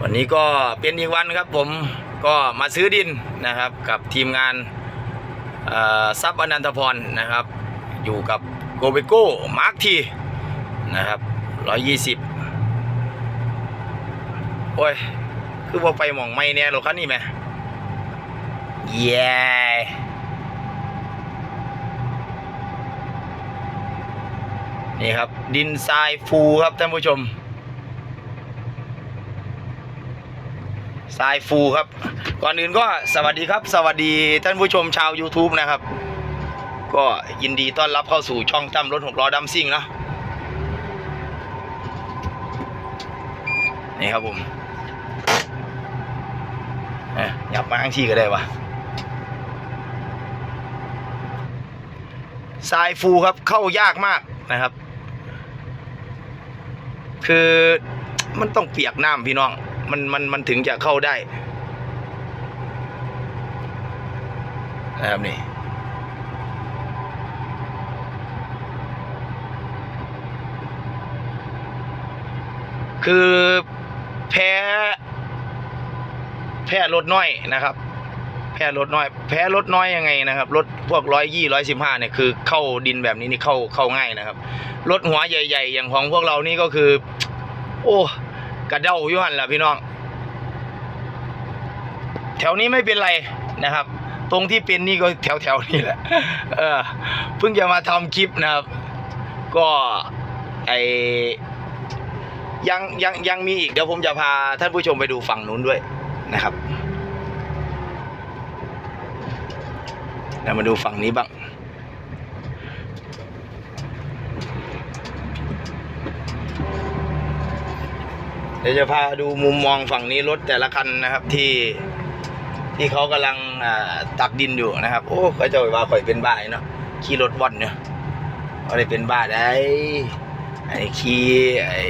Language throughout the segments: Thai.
วันนี้ก็เป็นอีกวันครับผมก็มาซื้อดินนะครับกับทีมงานซับอนันตพรนะครับ อยู่กับโกเบโก้มาร์คทีนะครับร้อยยี่สิบโอ้ย คือว่าไปหมองไม่เนี่ยหรอครับนี่ไหมเย้นี่ครับ ดินทรายฟูครับท่านผู้ชม ทรายฟูครับ ก่อนอื่นก็สวัสดีครับ สวัสดีท่านผู้ชมชาว YouTube นะครับ ก็ยินดีต้อนรับเข้าสู่ช่องตั้มรถหกล้อดัมซิ่งนะนี่ครับผมเอ้ยหยับมาข้างที่ก็ได้วะทรายฟูครับเข้ายากมากนะครับ คือมันต้องเปียกน้ำพี่น้อง มันมันมันถึงจะเข้าได้นะครับนี่คือแพ้ แพ้รถน้อยนะครับ แพ้รถน้อย แพ้รถน้อยยังไงนะครับรถพวกร้อยยี่ร้อยสิบห้าเนี่ยคือเข้าดินแบบนี้นี่เข้าเข้าง่ายนะครับรถหัวใหญ่ ๆ อย่างของพวกเรานี่ก็คือ โอ้ กระเด้าอยู่หันแหละพี่น้อง แถวนี้ไม่เป็นไรนะครับ ตรงที่เป็นนี่ก็แถวแถวๆนี่แหละเออเพิ่งจะมาทำคลิปนะครับ ก็ไอยังยังยังมีอีกเดี๋ยวผมจะพาท่านผู้ชมไปดูฝั่งนู้นด้วยนะครับเรามาดูฝั่งนี้บ้าง ดี๋ยวจะพาดูมุมมองฝั่งนี้รถแต่ละคันนะครับที่ที่เขากำลังตักดินอยู่นะครับ โอ้ก็จะว่าข่อยเป็นบ้าเนาะขี่รถว่อนเนี่ยอะไรเป็นบ้าได้ไอ้ขี่ไอ้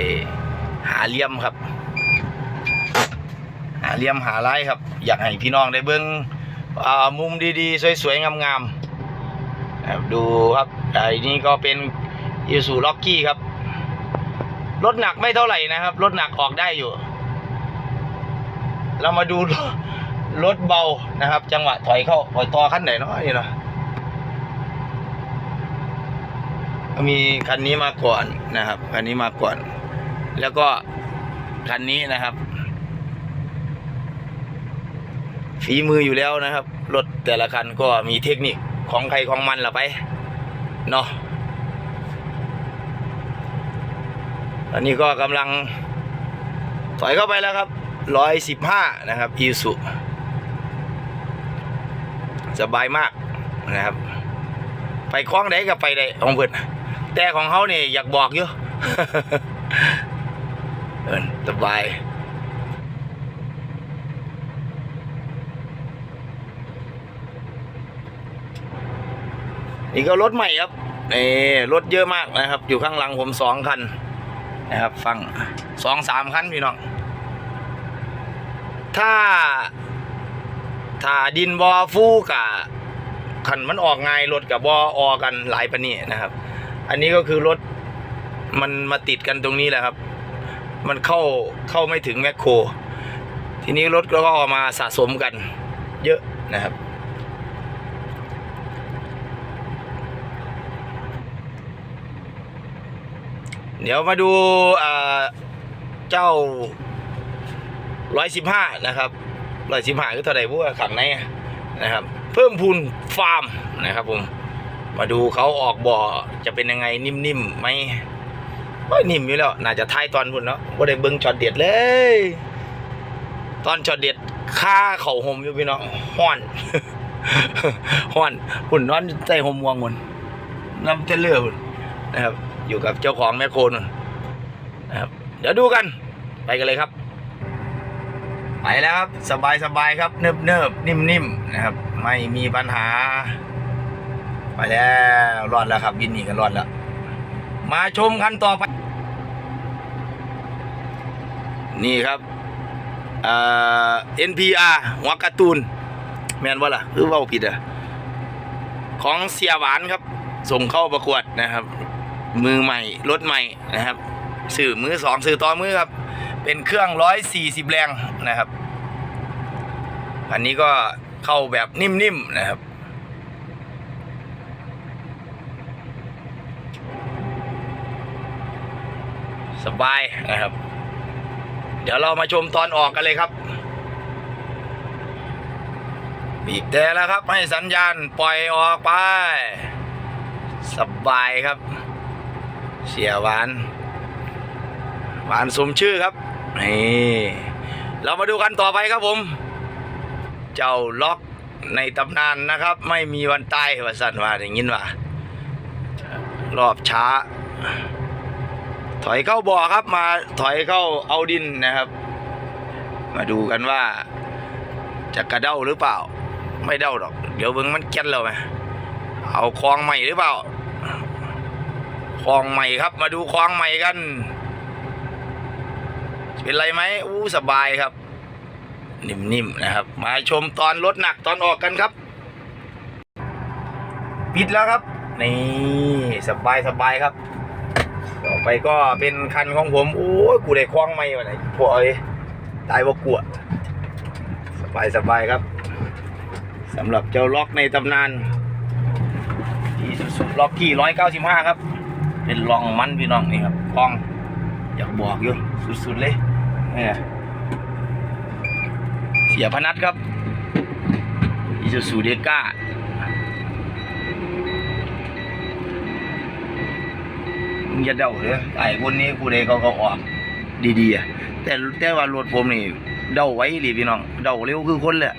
หาเลี่ยมครับ หาเลี่ยมหาไล่ครับ อยากให้พี่น้องได้เบิ้งอ่ามุมดีๆ สวยๆงามๆดูครับไอ้นี่ก็เป็นยูสูล็อกกี้ครับ รถหนักไม่เท่าไหร่นะครับ รถหนักออกได้อยู่ เรามาดูรถเบานะครับ จังหวะถอยเข้าถอยต่อขั้นไหนเนาะนี่เนาะมีคันนี้มาก่อนนะครับคันนี้มาก่อน แล้วก็คันนี้นะครับ ฝีมืออยู่แล้วนะครับรถแต่ละคันก็มีเทคนิคของใครของมันละไปเนาะ อันนี้ก็กำลังถอยเข้าไปแล้วครับร้อยสิบห้านะครับอีสุสบายมากนะครับ ไปคล้องได้กับไปได้ของเพื่อนแต่ของเขาเนี่ยอยากบอกอยู่เออสบายนี่ก็รถใหม่ครับนี่รถเยอะมากนะครับ อยู่ข้างหลังผมสองคัน นะครับ ฟังสองสามคันพี่น้อง ถ้า ถ้าดินบอฟูกะขันมันออกไงรถกับบอออกันหลายปานนี้นะครับ อันนี้ก็คือรถมันมาติดกันตรงนี้แหละครับ มันเข้าเข้าไม่ถึงแมคโคร ทีนี้รถก็เอามาสะสมกัน เยอะนะครับ เดี๋ยวมาดูเจ้าร้อยสิบห้านะครับร้อยสิบห้าคือเท่าไหร่พวกขังในนะครับ เพิ่มพูนฟาร์มนะครับผมมาดูเขาออกบ่อจะเป็นยังไงนิ่มๆไหมก็นิ่มอยู่แล้ว น่าจะท้ายตอนพุ่นเนาะว่าได้เบิ้งช็อตเด็ดเลย ตอนช็อตเด็ดค่าเข่าห่มอยู่พี่น้องห้อนห้อนหุ่นนอนใส่หมวงหุ่นน้ำเทเลอร์หุ่นนะครับ อยู่กับเจ้าของแมคโครนนะครับ เดี๋ยวดูกัน ไปกันเลยครับ ไปแล้วครับ สบายสบายครับ เนิบเนิบนิ่มนิ่มนะครับ ไม่มีปัญหา ไปแล้วรอดแล้วครับ บินนี่กันรอดแล้ว มาชมคันต่อไป นี่ครับเอ่อ NPR หัวการ์ตูน แมนว่าล่ะหรือว่าผิดอะ ของเสียหวานครับ ส่งเข้าประกวดนะครับ มือใหม่รถใหม่นะครับสื่อมือสองสื่อต่อมือครับ เป็นเครื่องร้อยสี่สิบแรงนะครับ อันนี้ก็เข้าแบบนิ่มๆนะครับ สบายนะครับ เดี๋ยวเรามาชมตอนออกกันเลยครับบีบแต่แล้วครับ ให้สัญญาณปล่อยออกไป สบายครับ เสียหวาน หวานสมชื่อครับนี่เรามาดูกันต่อไปครับผม เจ้าล็อกในตำนานนะครับ ไม่มีวันตายว่าสั่นว่าอย่างนี้ว่ารอบช้า ถอยเข้าบ่อครับมาถอยเข้าเอาดินนะครับ มาดูกันว่า จะกระเด้าหรือเปล่า ไม่เด้าหรอก เดี๋ยวเบิ้งมันแก๊นเราไหมเอาคลองใหม่หรือเปล่า คลองใหม่ครับ มาดูคลองใหม่กัน เป็นไรไหมอู้สบายครับ นิ่มๆนะครับ มาชมตอนรถหนักตอนออกกันครับ ปิดแล้วครับ นี่สบายสบายครับ ต่อไปก็เป็นคันของผมโอ้ยกูได้คล้องไม่มาไหนพวกเอ้ยตายว่ากลัวสบายสบายครับสำหรับเจ้าล็อกในตำนานที่สุดล็อกกี้ร้อยเก้าสิบห้าครับ เป็นลองมันพี่น้องนี่ครับลอง อยากบอกอยู่สุดๆเลยเนี่ยเสียพนัทครับอีซูซูเดก้ามึงจะเดาเลยไอ้คนนี้กูเดเขาเขาออก ดีๆอะแต่แต่ว่ารถผมนี่เดาไว้หรือพี่น้อง เดาเร็วคือคนเลยอะ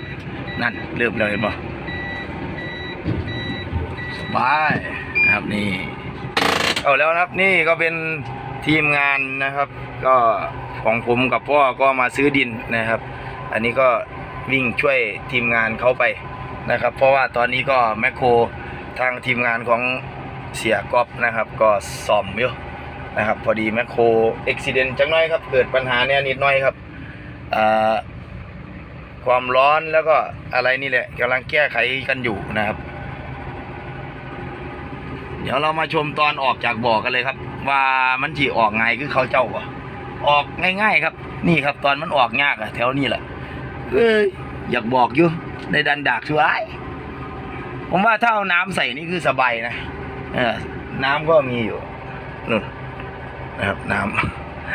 นั่นเริ่มแล้วเห็นปะสบายนะครับนี่ เอาแล้วนะครับ นี่ก็เป็นทีมงานนะครับ ก็ของผมกับพ่อก็มาซื้อดินนะครับ อันนี้ก็วิ่งช่วยทีมงานเขาไปนะครับ เพราะว่าตอนนี้ก็แมคโครทางทีมงานของเสียกอบนะครับ ก็ซ่อมอยู่นะครับ พอดีแมคโครอุบิเหตุจังน้อยครับ เกิดปัญหาเนี่ยนิดหน้อยครับความร้อนแล้วก็อะไรนี่แหละกำลังแก้ไขกันอยู่นะครับ ดี๋ยวเรามาชมตอนออกจากบ่อกันเลยครับ ว่ามันจีออกไงคือเขาเจ้าบ่ออกง่าย ๆ ครับ นี่ครับ ตอนมันออกยากอะแถวนี้แหละเอ้ยอยากบอกอยู่ในดันดากช่วยผมว่าถ้าเอาน้ำใส่นี่คือสบายนะเออน้ำก็มีอยู่นู่นนะครับน้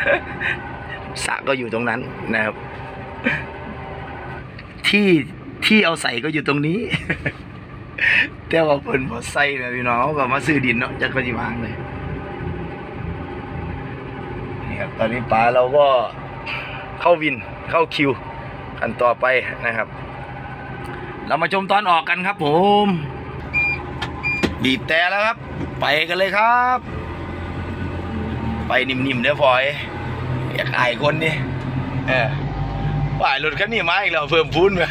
ำสระก็อยู่ตรงนั้นนะครับ ที่ที่เอาใส่ก็อยู่ตรงนี้ แต่ว่าเพิ่นบ่ใส่นะพี่น้องเขาก็มาซื้อดินเนาะจักก็สิวางเลยนี่ครับตอนนี้ปลาเราก็เข้าวินเข้าคิวกันต่อไปนะครับ เรามาชมตอนออกกันครับผมบีบแต่แล้วครับ ไปกันเลยครับ ไปนิ่มๆเด้อพลอยอยากอายคนนี่เออว่ายรถคันนี้มาอีกแล้วเพิ่มพูนไป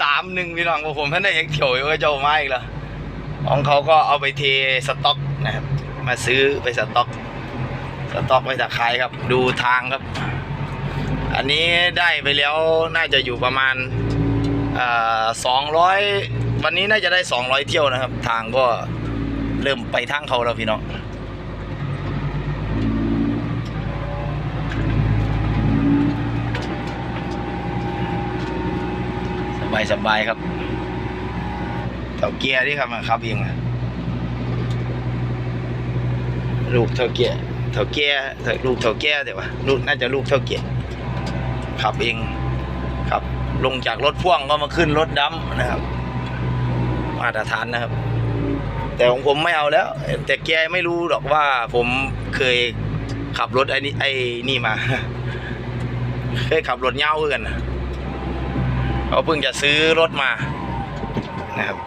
สามหนึ่งพี่น้องพวกผมท่านได้เอกเถียวอยู่ว่าเจ้ามาอีกแล้วของเขาก็เอาไปเทสต็อกนะครับ มาซื้อไปสต็อก สต็อกไว้จากขายครับ ดูทางครับ อันนี้ได้ไปแล้วน่าจะอยู่ประมาณสองร้อยวันนี้น่าจะได้สองร้อยเที่ยวนะครับ ทางก็เริ่มไปทางเขาแล้วพี่น้อง บายสบายครับเท่าเกียร์ที่ครับมาครับเองอะลูกเท่าเกียร์เท่าเกียร์เท่าลูกเท่าเกียร์เดี๋ยววะลูกน่าจะลูกเท่าเกียร์ขับเองครับ ลงจากรถพ่วงก็มาขึ้นรถดำนะครับ มาตรฐานนะครับ แต่ของผมไม่เอาแล้ว แต่แกไม่รู้หรอกว่าผมเคยขับรถไอ้นี่ไอ้นี่มา เคยขับรถเงาเพื่อนนะ เขาเพิ่งจะซื้อรถมานะครับ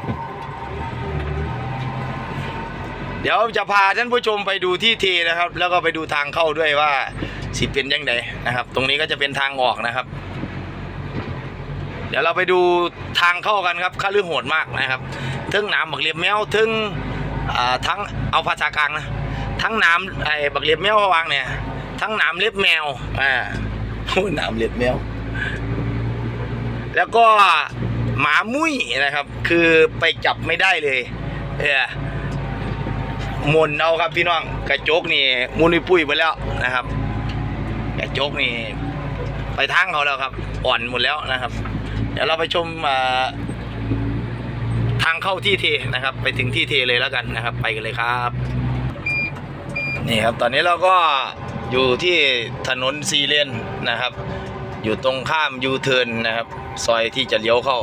เดี๋ยวจะพาท่านผู้ชมไปดูที่เทนะครับ แล้วก็ไปดูทางเข้าด้วยว่าสิเป็นยังไงนะครับ ตรงนี้ก็จะเป็นทางออกนะครับ เดี๋ยวเราไปดูทางเข้ากันครับค่าลือโหดมากนะครับทึ่งน้ำบักเรียบแมวทึ่งอ่าทั้งเอาภาษากลางนะทั้งน้ำไอ้บักเรียบแมววางเนี่ย ทั้งน้ำเล็บแมวอ่าโอ้น้ำเล็บแมว แล้วก็หมามุ้ยนะครับ คือไปจับไม่ได้เลยเออหมุนเอาครับพี่น้องกระจกนี่มุนปุ้ยไปแล้วนะครับ กระจกนี่ไปทางเขาแล้วครับ อ่อนหมดแล้วนะครับ เดี๋ยวเราไปชมทางเข้าที่เทนะครับ ไปถึงที่เทเลยแล้วกันนะครับ ไปกันเลยครับนี่ครับตอนนี้เราก็อยู่ที่ถนนซีเลนนะครับ อยู่ตรงข้ามยูเทิร์นนะครับ ซอยที่จะเลี้ยวเข้า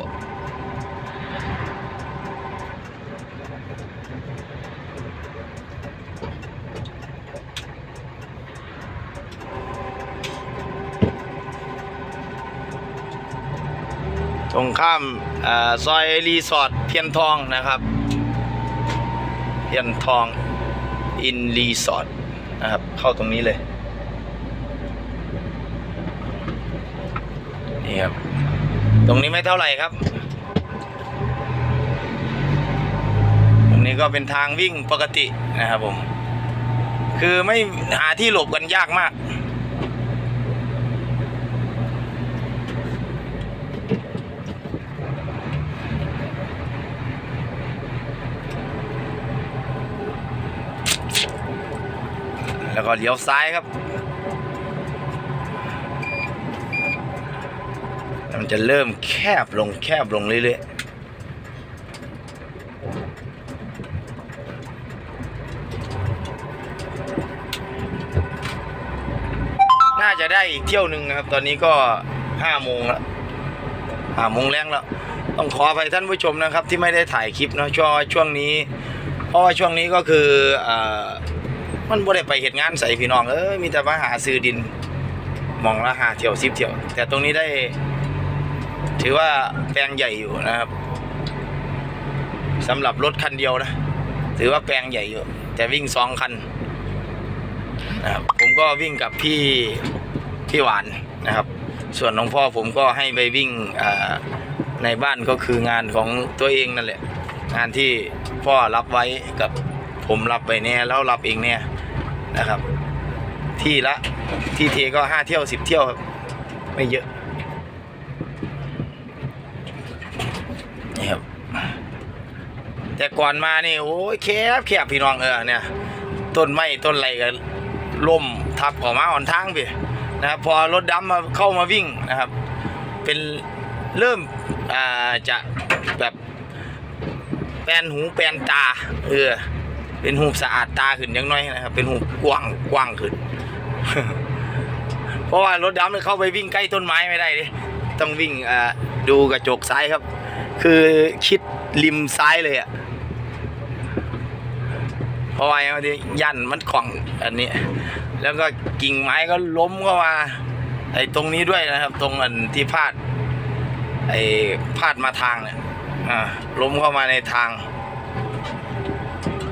ตรงข้ามอาซอยรีสอร์ทเทียนทองนะครับเทียนทองอินรีสอร์ทนะครับ เข้าตรงนี้เลย นี่ครับ ตรงนี้ไม่เท่าไหร่ครับ ตรงนี้ก็เป็นทางวิ่งปกตินะครับผม คือไม่หาที่หลบกันยากมากแล้วก็เลี้ยวซ้ายครับ มันจะเริ่มแคบลงแคบลงเรื่อยๆน่าจะได้อีกเที่ยวหนึ่งนะครับ ตอนนี้ก็ห้าโมงแล้วห้าโมงแรงแล้ว ต้องขออภัยท่านผู้ชมนะครับ ที่ไม่ได้ถ่ายคลิปเนาะช่วงช่วงนี้ เพราะว่าช่วงนี้ก็คืออมันบ่ได้ไปเหตุงานใส่พี่น้องเอ้ยมีแต่มาหาซื้อดินมองละหาเที่ยวสิบเที่ยว แต่ตรงนี้ได้ ถือว่าแปลงใหญ่อยู่นะครับสำหรับรถคันเดียวนะ ถือว่าแปลงใหญ่อยู่ แต่วิ่งสองคันนะครับผมก็วิ่งกับพี่พี่หวานนะครับ ส่วนน้องพ่อผมก็ให้ไปวิ่งในบ้านก็คืองานของตัวเองนั่นแหละ งานที่พ่อรับไว้กับผมรับไปเนี่ยแล้วรับเองเนี่ยนะครับ ที่ละที่เทก็ห้าเที่ยวสิบเที่ยวครับไม่เยอะ นี่ครับแต่ก่อนมานี่โอ้ยแคบแคบพี่น้องเออเนี่ย ต้นไม้ต้นไรก็ล่มทับเอมาอ่อนทางไปนะครับพอรถดำมาเข้ามาวิ่งนะครับ เป็นเริ่มอ่าจะแบบแปลนหูแปลนตาเออเป็นหูสะอาดตาขึ้นยังน้อยนะครับ เป็นหูกว้างกว้างขึ้น เพราะว่ารถดำเนี่ยเข้าไปวิ่งใกล้ต้นไม้ไม่ได้เลยต้องวิ่งอ่าดูกระจกซ้ายครับ คือคิดริมซ้ายเลยอะ่ะเพราะว่าอย่างที่ยันมันของอันนี้ แล้วก็กิ่งไม้ก็ล้มเข้ามาไอ้ตรงนี้ด้วยนะครับ ตรงอันที่พาด ไอ้พาดมาทางเนี่ยอ่าล้มเข้ามาในทาง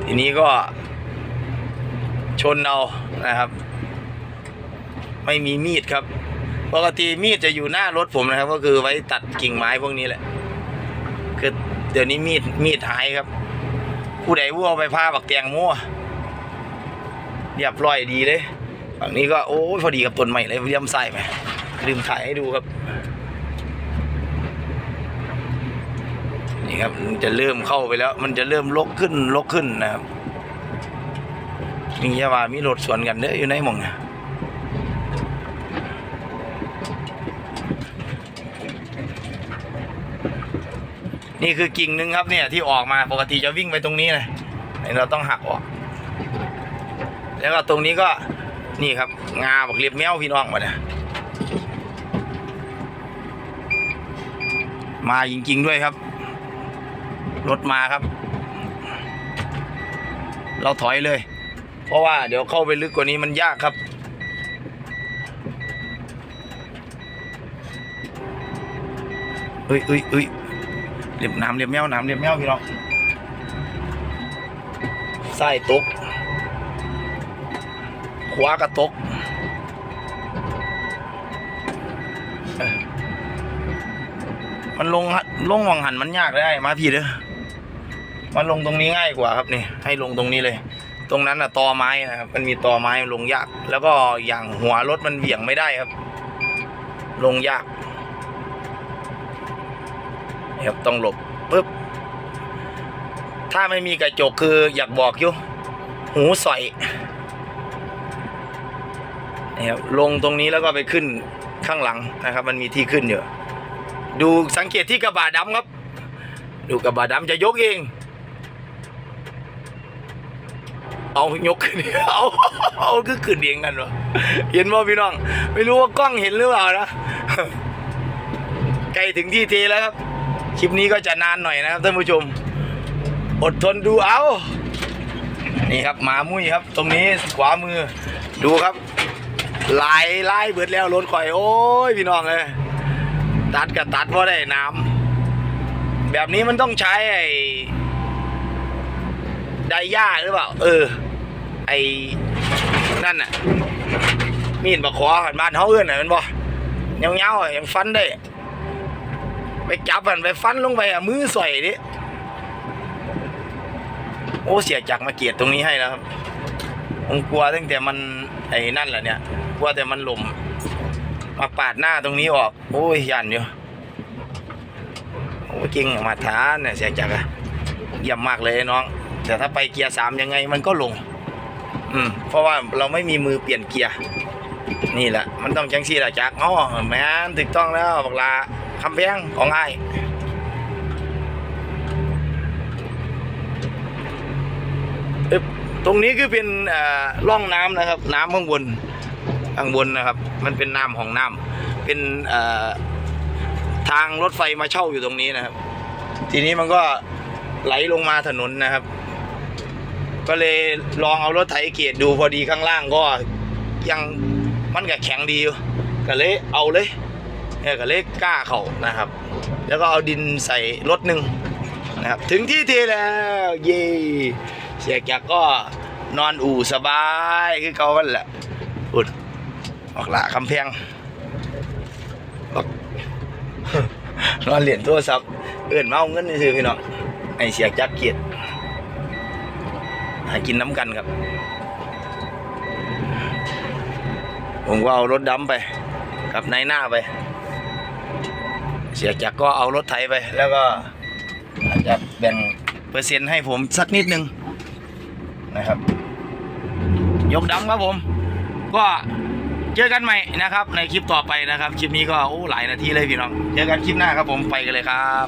ทีนี้ก็ชนเอานะครับ ไม่มีมีดครับ ปกติมีดจะอยู่หน้ารถผมนะครับ ก็คือไว้ตัดกิ่งไม้พวกนี้แหละ ดี๋ยวนี้มีดมีดหายครับ ผู้ใดวัวไปพาบักแตงมั่วเรียบร้อยดีเลยฝั่งนี้ก็โอ้ยพอดีกับต้นใหม่เลยเรียมใส่ไหมลืมถ่ายให้ดูครับ นี่ครับมันจะเริ่มเข้าไปแล้ว มันจะเริ่มลกขึ้นลกขึ้นนะครับนี่ยาวามีรถสวนกันเด้ออยู่ในมองเนี่ย นี่คือกิ่งหนึ่งครับเนี่ยที่ออกมาปกติจะวิ่งไปตรงนี้เลยเราต้องหักออก แล้วก็ตรงนี้ก็นี่ครับ งาบักเรียบแมวพี่น้องมาเนี่ยมาจริง ๆ ด้วยครับ รถมาครับ เราถอยเลย เพราะว่าเดี๋ยวเข้าไปลึกกว่านี้มันยากครับ เอ้ยเอ้ยเอ้ย เรียบน้ำเรียบแมวน้ำเรียบแมวพี่น้องไส้ตกขวากระตกมันลงฮะลงวังหันมันยากเลยไอ้มาพี่เด้อมันลงตรงนี้ง่ายกว่าครับนี่ ให้ลงตรงนี้เลย ตรงนั้นอะตอไม้นะครับมันมีตอไม้ลงยาก แล้วก็อย่างหัวรถมันเบี่ยงไม่ได้ครับ ลงยาก ครับต้องหลบปึ๊บถ้าไม่มีกระจกคืออยากบอกอยู่หูใส่นี่ครับลงตรงนี้แล้วก็ไปขึ้นข้างหลังนะครับ มันมีที่ขึ้นอยู่ดูสังเกตที่กระบะดำครับ ดูกระบะดำจะยกเอง เอายกขึ้นเอาเอาคือขึ้นเองกันวะเห็นบ่พี่น้อง ไม่รู้ว่ากล้องเห็นหรือเปล่านะ ใกล้ถึงที่เทแล้วครับ คลิปนี้ก็จะนานหน่อยนะครับท่านผู้ชม อดทนดูเอา นี่ครับหมามุ้ยครับ ตรงนี้ขวามือ ดูครับลายลายเบิดแล้วรถข่อย โอ้ยพี่น้องเลยตัดกับตัดเพราะได้น้ำแบบนี้มันต้องใช้ไอ้ไดย่าหรือเปล่า เออ ไอ้นั่นน่ะมีดมาขอหันบ้านเขาเอื้อนน่ะแมันบ่เงาๆอะยังฟันได้ ไปจับมันไปฟันลงไปอะมือสวยดิโอ้เสียจักมาเกียดตรงนี้ให้แล้วครับผมกลัวตั้งแต่มันไอ้นั่นแหละเนี่ยกลัวแต่มันหล่มมาปาดหน้าตรงนี้ออก โอ้ยยันอยู่โอ้ยเก่งมาทานเนี่ยเสียจักอะเยี่ยมมากเลยน้อง แต่ถ้าไปเกียร์สามยังไงมันก็ลง อืมเพราะว่าเราไม่มีมือเปลี่ยนเกียร์นี่แหละมันต้องจังซี่แหละจักอ๋อแม่นถูกต้องแล้วบอกลา คำแพงของไอ้ตรงนี้คือเป็นล่อร่องน้ำนะครับ น้ำข้างบนข้างบนนะครับ มันเป็นน้ำของน้ำเป็นทางรถไฟมาเช่าอยู่ตรงนี้นะครับ ทีนี้มันก็ไหลลงมาถนนนะครับ ก็เลยลองเอารถไถเกียรดูพอดีข้างล่างก็ยังมันก็แข็งดีอยู่ก็เลยเอาเลย เนี่ยก็เลยกล้าเขานะครับ แล้วก็เอาดินใส่รถหนึ่งนะครับ ถึงที่เทแล้ว เย่เสียแกก็นอนอู่สบายคือเก่าวันแหละอุดออกละคำแพงบอกนอนเหรียญโทรศัพท์เอื่นมาเอาเงินนี่ซื้อพี่น้องไอเสียจักเกียรติหากินน้ำกันครับ ผมก็เอารถดำไป กับนายหน้าไป เสียจากก็เอารถไถไป แล้วก็อาจจะแบ่งเปอร์เซ็นต์ให้ผมสักนิดนึงนะครับ ยกดำครับผม ก็เจอกันใหม่นะครับ ในคลิปต่อไปนะครับ คลิปนี้ก็โอ้หลายนาทีเลยพี่น้อง เจอกันคลิปหน้าครับผมไปกันเลยครับ